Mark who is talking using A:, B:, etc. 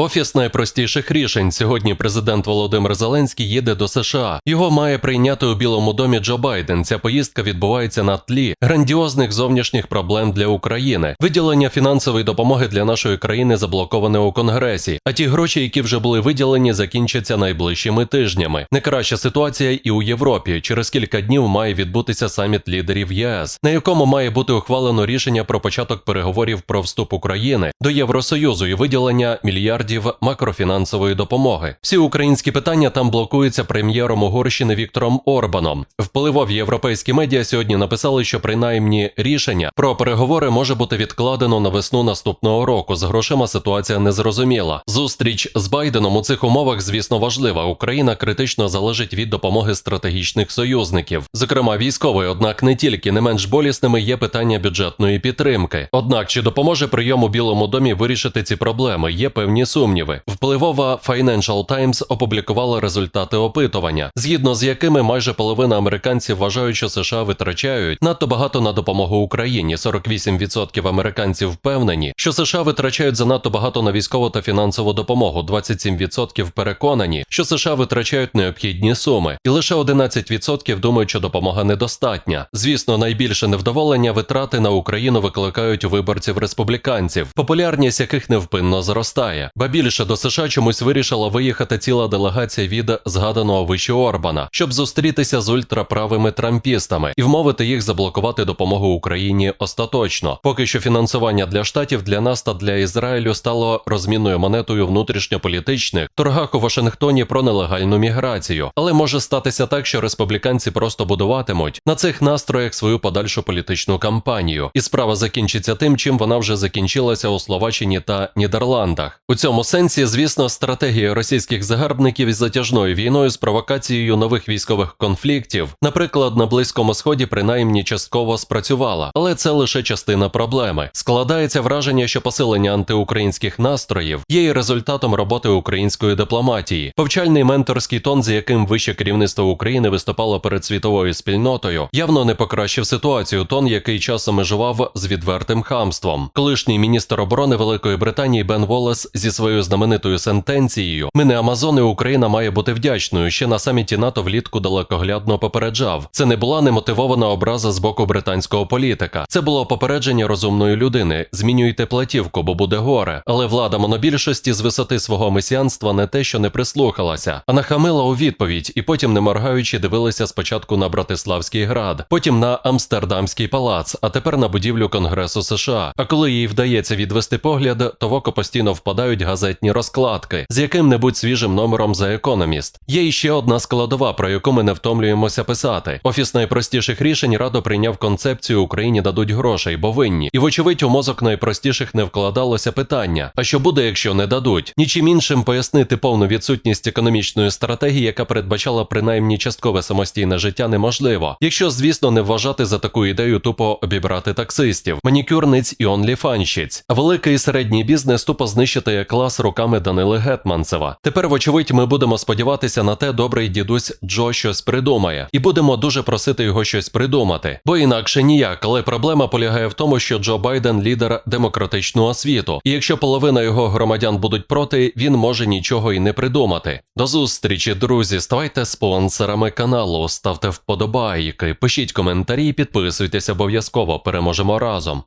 A: Офіс найпростіших рішень. Сьогодні президент Володимир Зеленський їде до США. Його має прийняти у Білому домі Джо Байден. Ця поїздка відбувається на тлі грандіозних зовнішніх проблем для України. Виділення фінансової допомоги для нашої країни заблоковане у Конгресі. А ті гроші, які вже були виділені, закінчаться найближчими тижнями. Не краща ситуація і у Європі. Через кілька днів має відбутися саміт лідерів ЄС, на якому має бути ухвалено рішення про початок переговорів про вступ України до Євросоюзу і виділення мільярдів макрофінансової допомоги. Всі українські питання там блокуються прем'єром Угорщини Віктором Орбаном. Впливові європейські медіа сьогодні написали, що принаймні рішення про переговори може бути відкладено на весну наступного року. З грошима ситуація незрозуміла. Зустріч з Байденом у цих умовах, звісно, важлива. Україна критично залежить від допомоги стратегічних союзників, зокрема військової. Однак не тільки не менш болісними є питання бюджетної підтримки. Однак чи допоможе прийом у Білому домі вирішити ці проблеми? Є певні сумніви. Впливова Financial Times опублікувала результати опитування, згідно з якими майже половина американців вважають, що США витрачають надто багато на допомогу Україні. 48% американців впевнені, що США витрачають занадто багато на військову та фінансову допомогу. 27% переконані, що США витрачають необхідні суми, і лише 11% думають, що допомога недостатня. Звісно, найбільше невдоволення витрати на Україну викликають виборців республіканців, популярність яких невпинно зростає. Більше до США чомусь вирішила виїхати ціла делегація від згаданого вище Орбана, щоб зустрітися з ультраправими трампістами і вмовити їх заблокувати допомогу Україні остаточно. Поки що фінансування для штатів для нас та для Ізраїлю стало розмінною монетою внутрішньополітичних торгах у Вашингтоні про нелегальну міграцію. Але може статися так, що республіканці просто будуватимуть на цих настроях свою подальшу політичну кампанію, і справа закінчиться тим, чим вона вже закінчилася у Словаччині та Нідерландах. У цьому сенсі, звісно, стратегія російських загарбників із затяжною війною з провокацією нових військових конфліктів, наприклад, на близькому сході, принаймні частково спрацювала, але це лише частина проблеми. Складається враження, що посилення антиукраїнських настроїв є і результатом роботи української дипломатії. Повчальний менторський тон, з яким вище керівництво України виступало перед світовою спільнотою, явно не покращив ситуацію. Тон, який часом межував з відвертим хамством. Колишній міністр оборони Великої Британії Бен Волес зі своєю знаменитою сентенцією Ми не Амазони, Україна має бути вдячною. Ще на саміті НАТО влітку далекоглядно попереджав. Це не була немотивована образа з боку британського політика. Це було попередження розумної людини. Змінюйте платівку, бо буде горе. Але влада монобільшості з висоти свого месіанства не те, що не прислухалася, а нахамила у відповідь, і потім, не моргаючи, дивилися спочатку на Братиславський град, потім на Амстердамський палац, а тепер на будівлю Конгресу США. А коли їй вдається відвести погляд, то в око постійно впадають газетні розкладки з яким-небудь свіжим номером за економіст. Є іще одна складова, про яку ми не втомлюємося писати. Офіс найпростіших рішень радо прийняв концепцію Україні дадуть грошей, бо винні. І вочевидь у мозок найпростіших не вкладалося питання: а що буде, якщо не дадуть? Нічим іншим пояснити повну відсутність економічної стратегії, яка передбачала принаймні часткове самостійне життя, неможливо. Якщо, звісно, не вважати за таку ідею тупо обібрати таксистів, манікюрниць і онліфанщиць, великий і середній бізнес тупо знищити як клас руками Данили Гетманцева. Тепер, вочевидь, ми будемо сподіватися на те, добрий дідусь Джо щось придумає, і будемо дуже просити його щось придумати. Бо інакше ніяк, але проблема полягає в тому, що Джо Байден лідер демократичного світу, і якщо половина його громадян будуть проти, він може нічого і не придумати. До зустрічі, друзі. Ставайте спонсорами каналу, ставте вподобайки, пишіть коментарі, підписуйтесь обов'язково. Переможемо разом.